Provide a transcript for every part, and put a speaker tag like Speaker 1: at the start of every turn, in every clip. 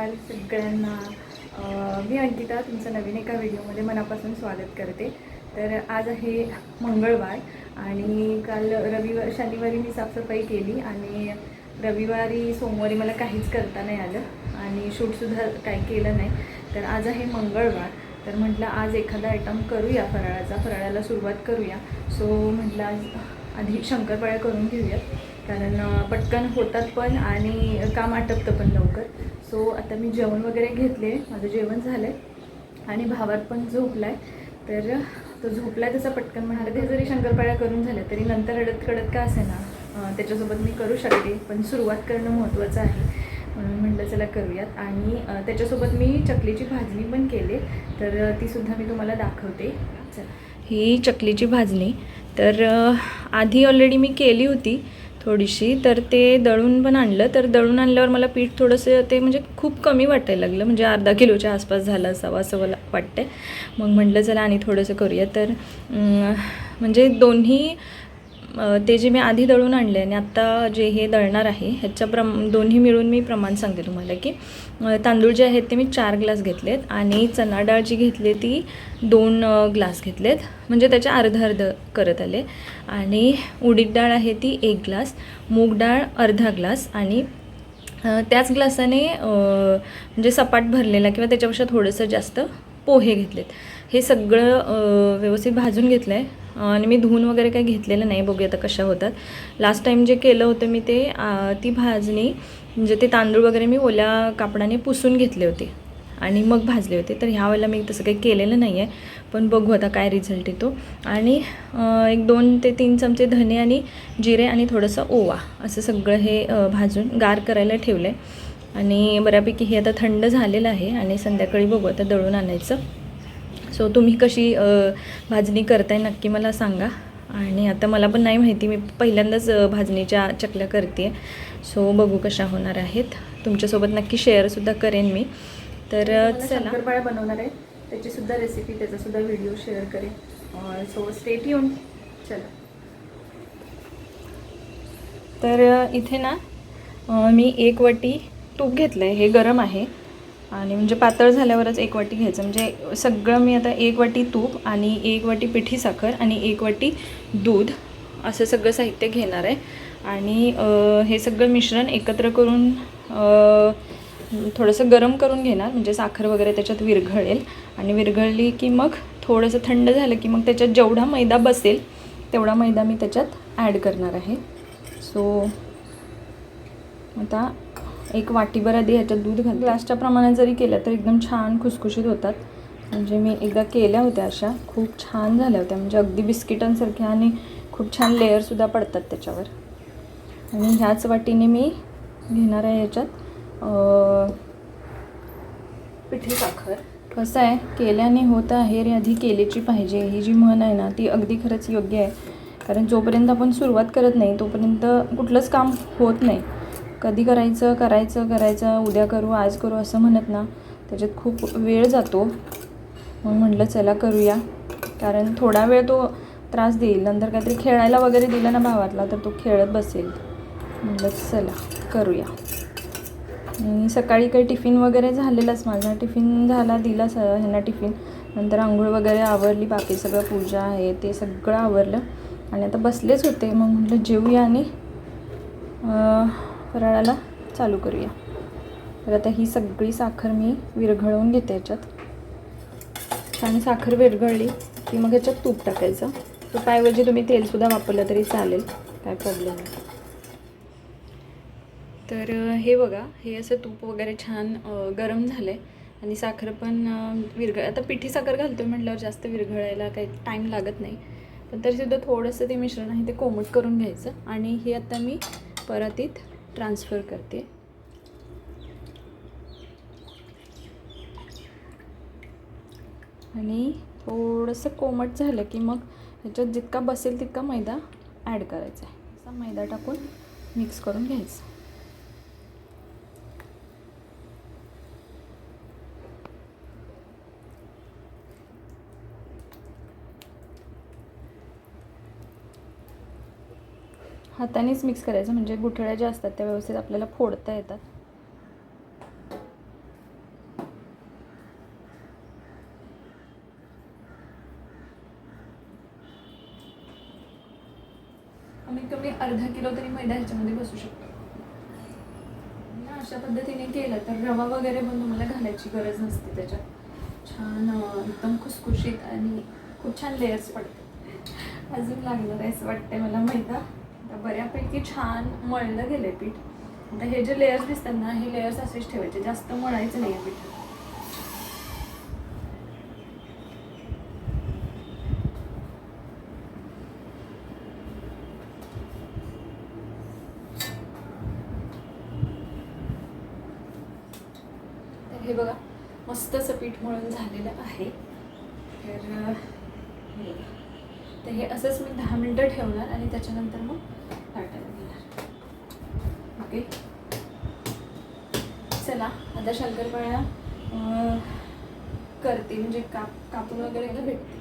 Speaker 1: काल सगळ्यांना. मी अंकिता तुमचं नवीन एका व्हिडिओमध्ये मनापासून स्वागत करते. तर आज आहे मंगळवार आणि काल रविवार शनिवारी मी साफसफाई केली आणि रविवारी सोमवारी मला काहीच करता नाही आलं आणि शूटसुद्धा काही केलं नाही. तर आज आहे मंगळवार. तर म्हटलं आज एखादा आयटम करूया फराळाचा. फराळाला सुरुवात करूया. सो म्हटलं आज आधी शंकरपाळ्या करून घेऊयात. कारण पटकन होतात पण आणि काम आटपतं पण लवकर. सो आता मी जेवण वगैरे घेतले माझं जेवण झालं आहे आणि भावात पण झोपला आहे तर तो झोपला आहे तसा पटकन म्हणाला ते जरी शंकरपाळ्या करून झाल्या तरी नंतर रडत कडत का असे ना त्याच्यासोबत मी करू शकते पण सुरुवात करणं महत्त्वाचं आहे. म्हणून म्हटलं चला करूयात. आणि त्याच्यासोबत मी चकलीची भाजणी पण केली. तर तीसुद्धा मी तुम्हाला दाखवते. चला. ही चकलीची भाजणी. तर आधी ऑलरेडी मी केली होती. थोडीशी. तर ते दळून पण आणलं. तर दळून आणल्यावर मला पीठ थोडंसं ते म्हणजे खूप कमी वाटायला लागलं. म्हणजे अर्धा किलोच्या आसपास झालं असावं असं मला वाटतंय. मग म्हटलं चला आणि थोडंसं करूया. तर म्हणजे दोन्ही ते जे मी आधी दळून आणले आणि आत्ता जे हे दळणार आहे ह्याच्या प्रम दोन्ही मिळून मी प्रमाण सांगते तुम्हाला की तांदूळ जे आहेत ते मी चार ग्लास घेतलेत आणि चना डाळ जी घेतली ती दोन ग्लास घेतलेत. म्हणजे त्याच्या अर्ध अर्ध करत आले. आणि उडीद डाळ आहे ती एक ग्लास मूग डाळ अर्धा ग्लास आणि त्याच ग्लासाने म्हणजे सपाट भरलेला किंवा त्याच्यापेक्षा थोडंसं जास्त पोहे घेतलेत. हे सगळं व्यवस्थित भाजून घेतलं आहे आणि मी धुवून वगैरे काही घेतलेलं नाही बघूया आता कशा होतात. लास्ट टाईम जे केलं होतं मी ते ती भाजणी म्हणजे ते तांदूळ वगैरे मी ओल्या कापडाने पुसून घेतले होते. आणि मग भाजले होते. तर ह्या वेळेला मी तसं काही केलेलं नाही आहे पण बघू आता काय रिझल्ट येतो. आणि एक दोन ते तीन चमचे धने आणि जिरे आणि थोडंसं ओवा असं सगळं हे भाजून गार करायला ठेवलं आहे आणि बऱ्यापैकी हे आता थंड झालेलं आहे आणि संध्याकाळी बघू आता दळून आणायचं. सो तुम्ही कशी भाजणी करताय नक्की मला सांगा. आणि आता मला पण नाही माहिती मी पहिल्यांदाच भाजणीच्या चकल्या करते सो बघू कशा होणार आहेत. तुमच्यासोबत नक्की शेअरसुद्धा करेन मी. तर चला. बनवणार आहे. त्याची सुद्धा रेसिपी त्याचा सुद्धा व्हिडिओ शेअर करेन. सो स्टेट येऊन चला. तर इथे ना मी एक वाटी तूप घेतलं आहे हे गरम आहे. आणि म्हणजे पातळ झाल्यावरच एक वाटी घ्यायचं. म्हणजे सगळं मी आता एक वाटी तूप आणि एक वाटी पिठी साखर आणि एक वाटी दूध असं सगळं साहित्य घेणार आहे. आणि हे सगळं मिश्रण एकत्र करून थोडंसं गरम करून घेणार. म्हणजे साखर वगैरे त्याच्यात विरघळेल. आणि विरघळली की मग थोडंसं थंड झालं की मग त्याच्यात जेवढा मैदा बसेल तेवढा मैदा मी त्याच्यात ॲड करणार आहे. सो आता एक वाटीभर आधी ह्याच्यात दूध घाल ग्लासच्या प्रमाणात जरी केलं तर एकदम छान खुसखुशीत होतात. म्हणजे मी एकदा केल्या होत्या अशा. खूप छान झाल्या होत्या. म्हणजे अगदी बिस्किटांसारख्या आणि खूप छान लेअरसुद्धा पडतात त्याच्यावर. आणि ह्याच वाटीने मी घेणार आहे याच्यात अं, पिठी साखर. कसं आहे? केल्याने होत आहे रे. आधी केलीची पाहिजे. ही जी म्हण आहे ना ती अगदी खरंच योग्य आहे. कारण जोपर्यंत आपण सुरुवात करत नाही तोपर्यंत कुठलंच काम होत नाही. कधी करायचं करायचं करायचं उद्या करू आज करू असं म्हणत ना त्याच्यात खूप वेळ जातो. मग म्हटलं चला करूया. कारण थोडा वेळ तो त्रास देईल. नंतर काहीतरी खेळायला वगैरे दिलं ना भावातला तर तो खेळत बसेल. म्हटलं चला करूया. आणि सकाळी काही टिफिन वगैरे झालेलाच. माझा टिफिन झाला दिला स ह्यांना टिफिन. नंतर आंघोळ वगैरे आवरली बाकी सगळं पूजा आहे ते सगळं आवरलं. आणि आता बसलेच होते. मग म्हटलं जेवूया आणि फराळाला चालू करूया. तर आता ही सगळी साखर मी विरघळवून घेते याच्यात. छान साखर विरघळली की मग ह्याच्यात तूप टाकायचं. तुपाऐवजी तुम्ही तेलसुद्धा वापरलं तरी चालेल. काय प्रॉब्लेम नाही. तर हे बघा हे असं तूप वगैरे छान गरम झालं आहे आणि साखर पण विरघळ आता पिठी साखर घालतो म्हटल्यावर जास्त विरघळायला काही टाईम लागत नाही. पण तरीसुद्धा थोडंसं ते मिश्रण आहे ते कोमट करून घ्यायचं. आणि हे आता मी परातीत ट्रान्सफर करते. आणि थोडंसं कोमट झालं की मग ह्याच्यात जितका बसेल तितका मैदा ॲड करायचा आहे. असा मैदा टाकून मिक्स करून घ्यायचा. हातानेच मिक्स करायचं. म्हणजे गुठळ्या ज्या असतात त्या व्यवस्थित आपल्याला फोडता येतात. कमीत कमी अर्धा किलो तरी मैदा ह्याच्यामध्ये बसू शकतो. अशा पद्धतीने केलं तर रवा वगैरे पण तुम्हाला घालायची गरज नसते त्याच्यात. छान एकदम खुसखुशीत आणि खूप छान लेयर्स पडते अजून लागणार आहे असं वाटते मला मैदा. बऱ्यापैकी छान मळलं गेलं आहे पीठ. आता हे जे लेयर्स दिसतात ना हे लेयर्स असेच ठेवायचे. जास्त मळायचं नाही आहे पीठ हे बघा मस्त असं पीठ मळून झालेलं आहे. तर हे तर हे असंच मी दहा मिनटं ठेवणार आणि त्याच्यानंतर मग वाटायला घेणार ओके? चला आता शंकरपाळ्या करते म्हणजे काप कापून वगैरे भेटते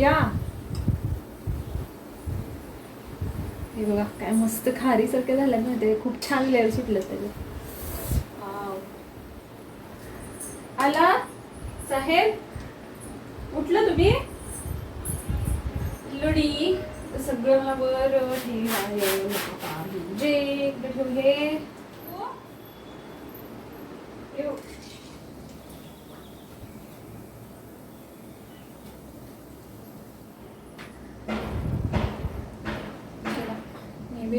Speaker 1: या हे बघा काय मस्त खारीसारखं झालं ना ते खूप छान लेअर सुटलं त्याचे. आला? साहेब उठलं तुम्ही? लुडी सगळं वर हे आहे. जे पाहिजे ठेव हे येऊ. चला,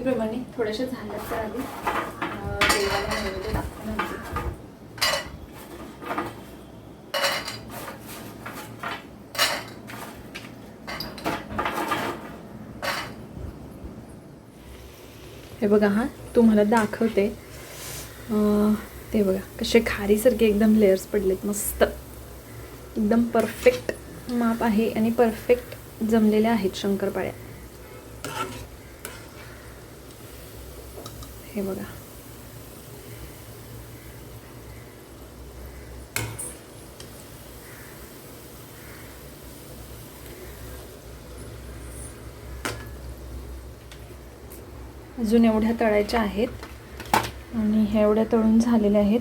Speaker 1: नेहमीप्रमाणे थोड्याशा झाल्या तर आधी देवाला नैवेद्य दाखवून हे बघा हां तुम्हाला दाखवते. ते बघा कसे खारीसारखे एकदम लेयर्स पडलेत मस्त. एकदम परफेक्ट माप आहे आणि परफेक्ट जमलेल्या आहेत शंकरपाळ्या. हे बघा. अजून एवढ्या तळायच्या आहेत आणि ह्या एवढ्या तळून झालेल्या आहेत.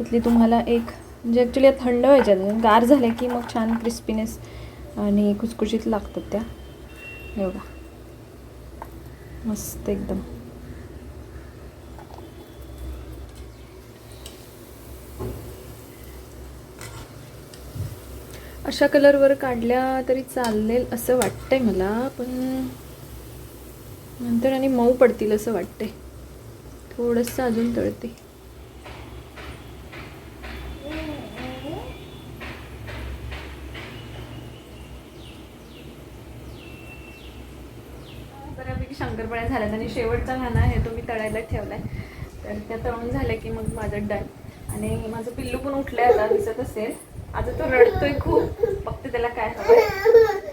Speaker 1: इथली तुम्हाला एक म्हणजे ॲक्च्युली थंड व्हायच्या म्हणजे गार झाल्या की मग छान क्रिस्पीनेस आणि कुसकुशीत लागतात त्या. एवढा मस्त एकदम. अशा कलरवर काढल्या तरी चालेल असं वाटतंय मला पण नंतर आणि मऊ पडतील असं वाटतंय. थोडंसं अजून तळते. बऱ्यापैकी शंकरपाळ्या झाल्यात आणि शेवटचा घाणा आहे तो मी तळायला ठेवलाय. तर त्या तळून झाल्या की मग माझं डन. आणि माझं पिल्लू पण उठलंय आता दिसत असेल. आता तो रडतोय खूप. फक्त त्याला काय हवंय.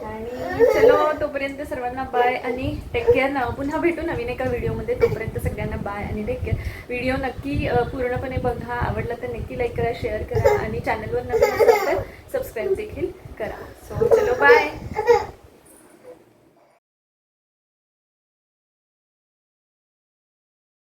Speaker 1: आणि चलो तोपर्यंत सर्वांना बाय आणि टेक केअर ना पुन्हा भेटू नवीन एका व्हिडिओमध्ये तोपर्यंत सगळ्यांना बाय आणि टेक केअर व्हिडिओ नक्की पूर्णपणे बघा. आवडला तर नक्की लाईक करा शेअर करा आणि चॅनलवर नवीन असाल तर सबस्क्राईब देखील करा. सो चलो बाय